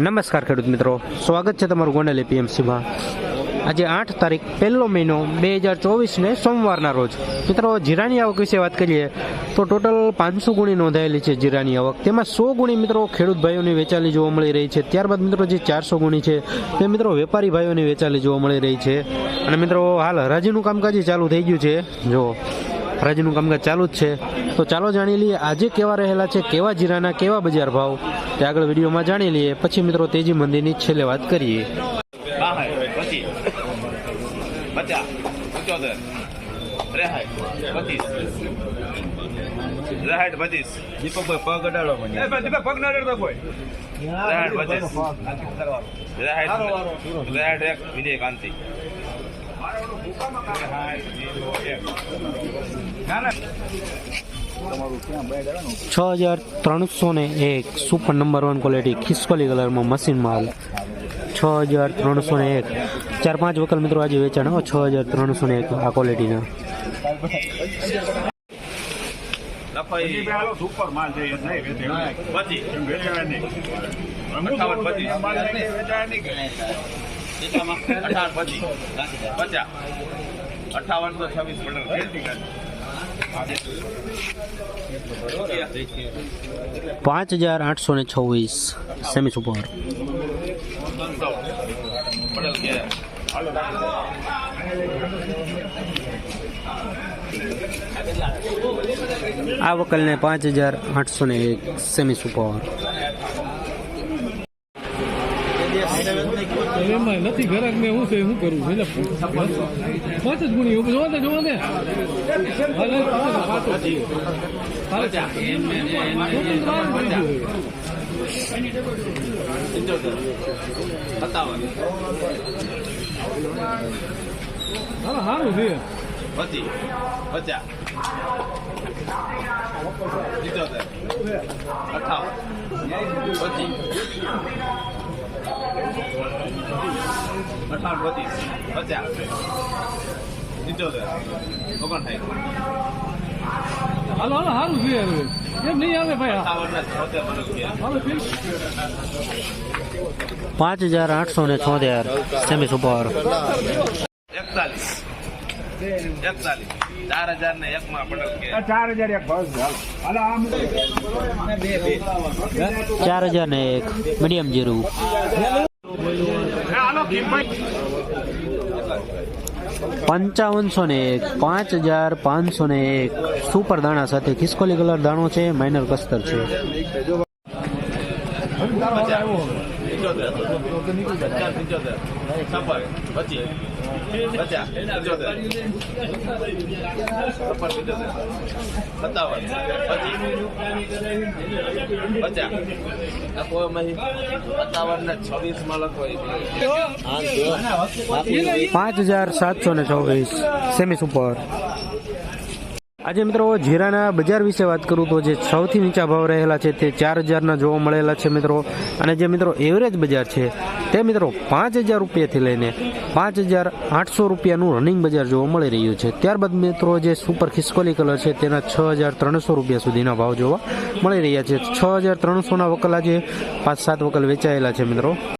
નમસ્કાર ખેડૂત મિત્રો. સ્વાગત છે તમારું ગોંડલ એપીએમસીમાં. આજે આઠ તારીખ, પહેલો મહિનો, બે હજાર ચોવીસને સોમવારના રોજ. મિત્રો, જીરાની આવક વિશે વાત કરીએ, તો ટોટલ પાંચસો ગુણી નોંધાયેલી છે જીરાની આવક. તેમાં સો ગુણી મિત્રો ખેડૂત ભાઈઓની વેચાલી જોવા મળી રહી છે. ત્યારબાદ મિત્રો જે ચારસો ગુણી છે, તે મિત્રો વેપારી ભાઈઓની વેચાલી જોવા મળી રહી છે. અને મિત્રો, હાલ હરાજીનું કામકાજ ચાલુ થઈ ગયું છે. જો, હરાજીનું કામકાજ ચાલુ જ છે. તો ચાલો જાણી લઈએ આજે કેવા રહેલા છે કેવા જીરાના કેવા બજાર ભાવ તે આગળ વિડીયોમાં જાણી લઈએ પછી મિત્રો તેજી મંદિરની છેલ્લે વાત કરીએ ના છ હજાર ત્રણસો ને એક. સુપર નંબર વન ક્વોલિટી ખિસકોલી કલરમાં મશીન માલ. છ હજાર ત્રણસો ને એક. ચાર પાંચ વકલ મિત્રો આજે વેચાણ છ હજાર ત્રણસો ને એક આ ક્વોલિટીના સુપર માલ છે અઠાવનસો છવ્વીસ પાંચ હજાર આઠસો ને છવ્વીસ સેમી સુપર પટેલ કે આ વકલને પાંચ હજાર આઠસો ને એક સેમી સુપર એમાં નથી ઘરાક મેં હું છે શું કરું છું એટલે પાંચ જ ગુણી જોવો ને જોવો પાંચ હાલે, સારું છે. પચીસ. પચાસ. સિત્તોતેર. અઠાવન. પચીસ. અઠાવન પચીસ પચાસ સિત્તોતેર ઓગણસાઠ હાલો હાલો સારું છે હવે. એમ નહીં આવે ભાઈ પાંચ હજાર આઠસો ને છોતેર સેમી સુપર એકતાલીસ એકતાલીસ ચાર હજાર ને એક માં પટેલ ચાર હજાર એક બસ હાલો. હાલો આમ ચાર હજાર ને એક મીડિયમ જીરું પંચાવનસો ને એક, પાંચ હજાર પાંચસો ને એક. સુપર દાણા સાથે ખિસકોલી કલર દાણો છે માઇનર કસ્તર છે. સિત્તોતેર પચાસ. લખો પાંચ હજાર સાતસો ને ચોવીસ સેમી સુપર. આજે મિત્રો જીરાના બજાર વિશે વાત કરું તો જે સૌથી નીચા ભાવ રહેલા છે તે ચાર હજારના જોવા મળેલા છે મિત્રો. અને જે મિત્રો એવરેજ બજાર છે તે મિત્રો પાંચ હજાર રૂપિયાથી લઈને પાંચ હજાર આઠસો રૂપિયાનું રનિંગ બજાર જોવા મળી રહ્યું છે. ત્યારબાદ મિત્રો જે સુપર ખિસકોલી કલર છે તેના છ હજાર ત્રણસો રૂપિયા સુધીના ભાવ જોવા મળી રહ્યા છે. છ હજાર ત્રણસોના વકલ આજે પાંચ સાત વકલ વેચાયેલા છે મિત્રો.